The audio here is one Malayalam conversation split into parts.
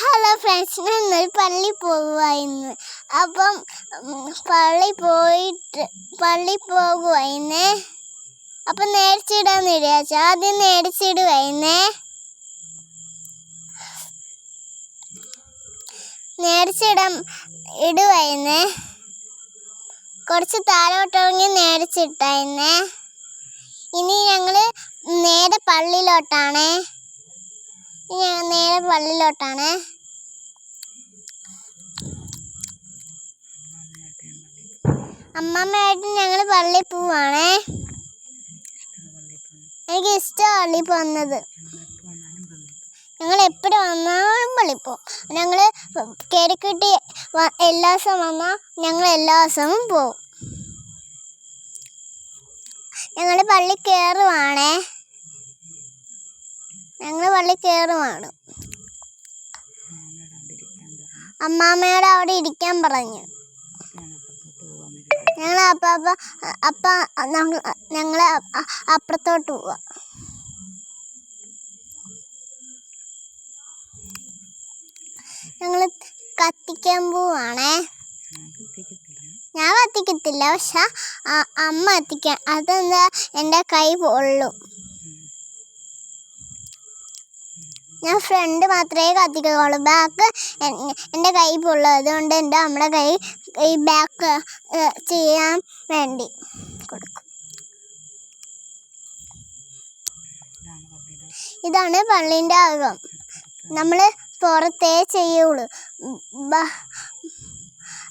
ഹലോ ഫ്രണ്ട്സ് ഞങ്ങൾ പള്ളി പോകുവായിരുന്നു. അപ്പം പള്ളി പോയിട്ട് പള്ളി പോകുക ഇന്ന് അപ്പം നേരിച്ചിടാന്ന് വിചാരിച്ചു ആദ്യം നേർച്ചിടം ഇടുക ഇന്ന് കുറച്ച് താഴോട്ടിറങ്ങി നേർച്ചിട്ടായിന്ന് ഇനി ഞങ്ങൾ നേരെ പള്ളിയിലോട്ടാണ്. ഞങ്ങൾ നേരെ പള്ളിയിലോട്ടാണ്. അമ്മമ്മയായിട്ട് ഞങ്ങൾ പള്ളിയിൽ പോവാണേ. എനിക്ക് ഇഷ്ടമാണ് പള്ളിയിൽ പോകുന്നത്. ഞങ്ങൾ എപ്പോഴും വന്നാലും പള്ളിയിൽ പോകും. ഞങ്ങൾ കയറിക്കിട്ടി എല്ലാ ദിവസവും വന്നാൽ ഞങ്ങൾ എല്ലാ ദിവസവും പോവും. ഞങ്ങൾ പള്ളി കയറുവാണേ. ഞങ്ങൾ പള്ളി കയറുവാണ് അമ്മാമ്മയോട് അവിടെ ഇരിക്കാൻ പറഞ്ഞു. ഞങ്ങൾ അപ്പ അപ്പ അപ്പ ഞങ്ങൾ അപ്പുറത്തോട്ട് പോവാ. ഞങ്ങൾ കത്തിക്കാൻ പോവാണേ. ഞാൻ കത്തിക്കത്തില്ല പക്ഷെ അമ്മ കത്തിക്കാൻ അതെന്താ എന്റെ കൈ പൊള്ളും. ഞാൻ ഫ്രണ്ട് മാത്രമേ കത്തിക്കുള്ളൂ ബാക്ക് എന്റെ കൈ പൊള്ളും അതുകൊണ്ട് എന്റെ നമ്മുടെ കൈ ഈ ബാക്ക് ചെയ്യാൻ വേണ്ടി കൊടുക്കും. ഇതാണ് പള്ളീന്റെ ആഗം നമ്മൾ പുറത്തേ ചെയ്യുള്ളൂ.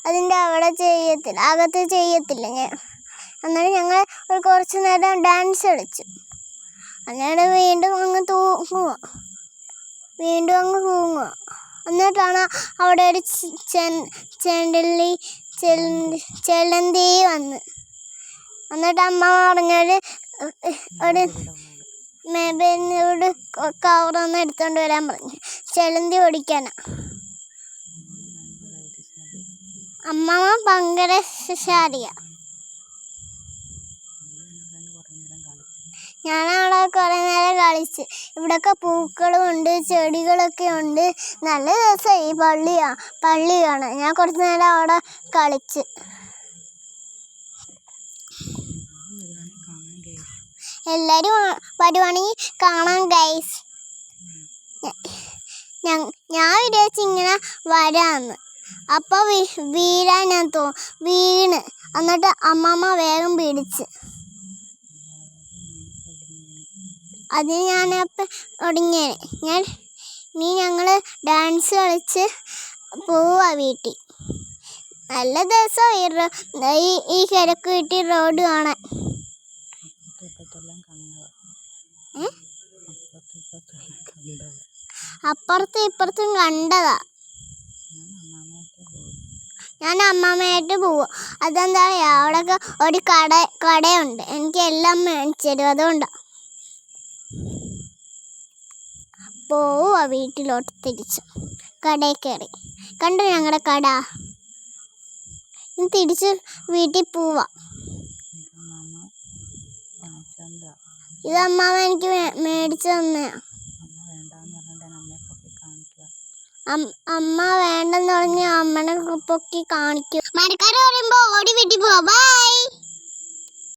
അതിന്റെ അവിടെ ചെയ്യത്തില്ല അകത്ത് ചെയ്യത്തില്ല ഞാൻ അന്നേരം ഞങ്ങൾ ഒരു കുറച്ച് നേരം ഡാൻസ് കളിച്ചു. അന്നേരം വീണ്ടും അങ്ങ് തൂങ്ങുക വീണ്ടും അങ്ങ് തൂങ്ങുക. എന്നിട്ടാണ് അവിടെ ഒരു ചെണ്ടല്ലി ചെലന്തി വന്ന്. എന്നിട്ട് അമ്മ പറഞ്ഞൊരു ഒരു മെബിനോട് കവറൊന്ന് എടുത്തോണ്ട് വരാൻ പറഞ്ഞു. ചെലന്തി ഓടിക്കാനാ. അമ്മ ഭയങ്കര ശാരിയ ഞാനവിടെ കുറേ നേരം കളിച്ച്. ഇവിടൊക്കെ പൂക്കളും ഉണ്ട് ചെടികളൊക്കെ ഉണ്ട്. നല്ല രസമായി ഈ പള്ളിയാ പള്ളിയാണ്. ഞാൻ കുറച്ച് നേരം അവിടെ കളിച്ച്. എല്ലാവരും വരുവാണെങ്കിൽ കാണാം ഗൈസ് ഞാൻ വിചാരിച്ചു ഇങ്ങനെ വരാന്ന്. അപ്പോൾ വീഴാൻ ഞാൻ തോ വീണ്. എന്നിട്ട് അമ്മമ്മ വേഗം പിടിച്ച്. അത് ഞാൻ അപ്പം ഒടുങ്ങിയത് ഞാൻ നീ ഞങ്ങൾ ഡാൻസ് കളിച്ച് പോവാ വീട്ടിൽ. നല്ല ദിവസം ഈ റോ- ഈ കിഴക്ക് വീട്ടിൽ റോഡ് കാണാൻ? അപ്പുറത്തും ഇപ്പുറത്തും കണ്ടതാ. ഞാൻ അമ്മമ്മയായിട്ട് പോവും. അതെന്താ അവിടെയൊക്കെ ഒരു കട കടയുണ്ട്. എനിക്ക് എല്ലാം മേടിച്ചു തരും. അതുകൊണ്ടാ. പോവാ വീട്ടിലോട്ട് തിരിച്ചു. കടയിൽ കയറി കണ്ടു ഞങ്ങളുടെ കട? തിരിച്ച് വീട്ടിൽ പോവാ. ഇത് അമ്മാവ എനിക്ക് മേടിച്ചു തന്നെയാ. അമ്മ വേണ്ടെന്ന് പറഞ്ഞ് അമ്മനെ പൊക്കി കാണിക്കും. മരക്കാർ പറയുമ്പോ ഓടി വീട്ടിൽ പോവാ. ബൈ